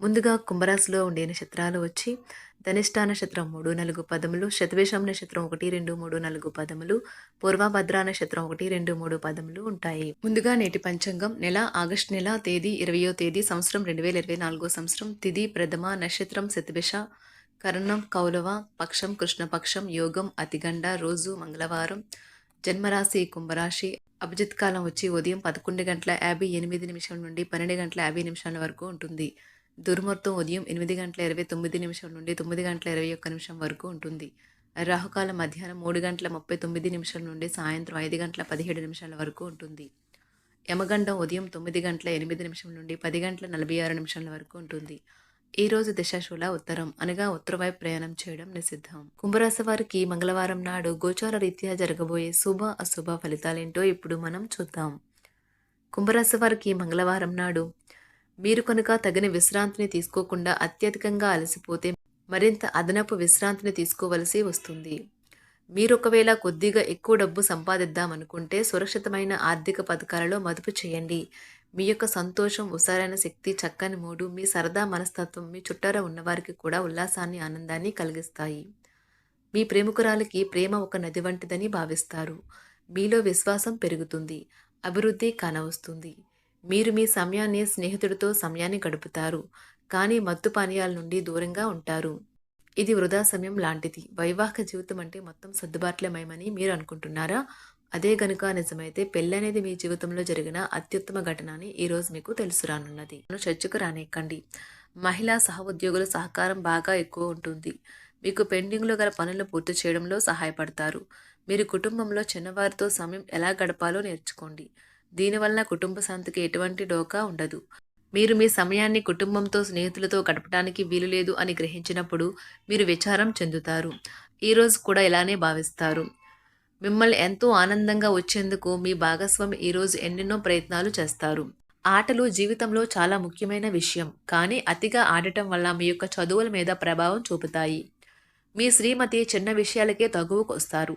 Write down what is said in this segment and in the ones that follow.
ముందుగా కుంభరాశిలో ఉండే నక్షత్రాలు వచ్చి ధనిష్ట నక్షత్రం మూడు నాలుగు పదములు శతవేషం నక్షత్రం ఒకటి రెండు మూడు నాలుగు పదములు పూర్వభద్ర నక్షత్రం ఒకటి రెండు మూడు పదములు ఉంటాయి. ముందుగా నేటి పంచాంగం నెల ఆగస్టు నెల తేదీ ఇరవయో తేదీ సంవత్సరం రెండు వేల ఇరవై నాలుగో సంవత్సరం తిది ప్రథమ నక్షత్రం శతభిష కరణం కౌలవ పక్షం కృష్ణపక్షం యోగం అతిగండ రోజు మంగళవారం జన్మరాశి కుంభరాశి అభిజిత్ కాలం వచ్చి ఉదయం పదకొండు గంటల యాభై ఎనిమిది నిమిషం నుండి పన్నెండు గంటల యాభై నిమిషాల వరకు ఉంటుంది. దుర్ముహూర్తం ఉదయం ఎనిమిది గంటల ఇరవై తొమ్మిది నిమిషం నుండి తొమ్మిది గంటల ఇరవై ఒక్క నిమిషం వరకు ఉంటుంది. రాహుకాల మధ్యాహ్నం మూడు గంటల ముప్పై తొమ్మిది నిమిషాల నుండి సాయంత్రం ఐదు గంటల పదిహేడు నిమిషాల వరకు ఉంటుంది. యమగండం ఉదయం తొమ్మిది గంటల ఎనిమిది నిమిషం నుండి పది గంటల నలభై ఆరు నిమిషాల వరకు ఉంటుంది. ఈ రోజు దిశాశూల ఉత్తరం అనగా ఉత్తరవైపు ప్రయాణం చేయడం నిషిద్ధం. కుంభరాశి వారికి మంగళవారం నాడు గోచార రీత్యా జరగబోయే శుభ అశుభ ఫలితాలేంటో ఇప్పుడు మనం చూద్దాం. కుంభరాశి వారికి మంగళవారం నాడు మీరు కనుక తగిన విశ్రాంతిని తీసుకోకుండా అత్యధికంగా అలసిపోతే మరింత అదనపు విశ్రాంతిని తీసుకోవలసి వస్తుంది. మీరు ఒకవేళ కొద్దిగా ఎక్కువ డబ్బు సంపాదిద్దామనుకుంటే సురక్షితమైన ఆర్థిక పథకాలలో మదుపు చేయండి. మీ యొక్క సంతోషం ఉసారైన శక్తి చక్కని మూడు మీ సరదా మనస్తత్వం మీ చుట్టారా ఉన్నవారికి కూడా ఉల్లాసాన్ని ఆనందాన్ని కలిగిస్తాయి. మీ ప్రేమికురాలికి ప్రేమ ఒక నది వంటిదని భావిస్తారు. మీలో విశ్వాసం పెరుగుతుంది. అభివృద్ధి కానవస్తుంది. మీరు మీ సమయాన్ని స్నేహితుడితో సమయాన్ని గడుపుతారు కానీ మత్తు పానీయాల నుండి దూరంగా ఉంటారు. ఇది వృధా సమయం లాంటిది. వైవాహిక జీవితం అంటే మొత్తం సర్దుబాట్లమయమని మీరు అనుకుంటున్నారా? అదే గనుక నిజమైతే పెళ్ళనేది మీ జీవితంలో జరిగిన అత్యుత్తమ ఘటన అని ఈరోజు మీకు తెలుసు రానున్నది. చర్చకు రానేకండి మహిళా సహ ఉద్యోగుల సహకారం బాగా ఎక్కువ ఉంటుంది. మీకు పెండింగ్లో గల పనులు పూర్తి చేయడంలో సహాయపడతారు. మీరు కుటుంబంలో చిన్నవారితో సమయం ఎలా గడపాలో నేర్చుకోండి. దీనివల్ల కుటుంబ శాంతికి ఎటువంటి డోకా ఉండదు. మీరు మీ సమయాన్ని కుటుంబంతో స్నేహితులతో గడపడానికి వీలు లేదు అని గ్రహించినప్పుడు మీరు విచారం చెందుతారు. ఈరోజు కూడా ఇలానే భావిస్తారు. మిమ్మల్ని ఎంతో ఆనందంగా వచ్చేందుకు మీ భాగస్వామి ఈరోజు ఎన్నెన్నో ప్రయత్నాలు చేస్తారు. ఆటలు జీవితంలో చాలా ముఖ్యమైన విషయం. కానీ అతిగా ఆడటం వల్ల మీ యొక్క చదువుల మీద ప్రభావం చూపుతాయి. మీ శ్రీమతి చిన్న విషయాలకే తగువకొస్తారు.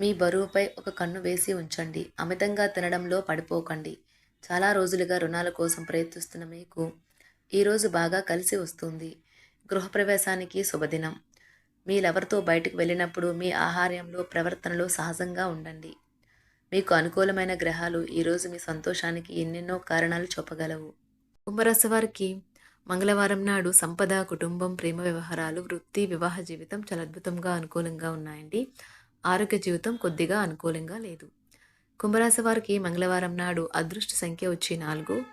మీ బరువుపై ఒక కన్ను వేసి ఉంచండి. అమితంగా తినడంలో పడిపోకండి. చాలా రోజులుగా రుణాల కోసం ప్రయత్నిస్తున్న మీకు ఈరోజు బాగా కలిసి వస్తుంది. గృహప్రవేశానికి శుభదినం. మీ లవర్తో బయటకు వెళ్ళినప్పుడు మీ ఆహార్యంలో ప్రవర్తనలో సహజంగా ఉండండి. మీకు అనుకూలమైన గ్రహాలు ఈరోజు మీ సంతోషానికి ఎన్నెన్నో కారణాలు చూపగలవు. కుంభరాశి వారికి మంగళవారం నాడు సంపద కుటుంబం ప్రేమ వ్యవహారాలు వృత్తి వివాహ జీవితం చాలా అద్భుతంగా అనుకూలంగా ఉన్నాయండి. ఆరోగ్య జీవితం కొద్దిగా అనుకూలంగా లేదు. కుంభరాశి వారికి మంగళవారం నాడు అదృష్ట సంఖ్య వచ్చి నాలుగు.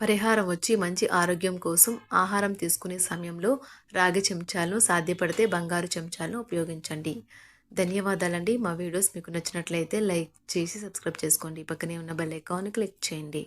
పరిహారం వచ్చి మంచి ఆరోగ్యం కోసం ఆహారం తీసుకునే సమయంలో రాగి చెంచాలను సాధ్యపడితే బంగారు చెంచాలను ఉపయోగించండి. ధన్యవాదాలండి. మా వీడియోస్ మీకు నచ్చినట్లయితే లైక్ చేసి సబ్స్క్రైబ్ చేసుకోండి. పక్కనే ఉన్న బెల్ ఐకాన్ క్లిక్ చేయండి.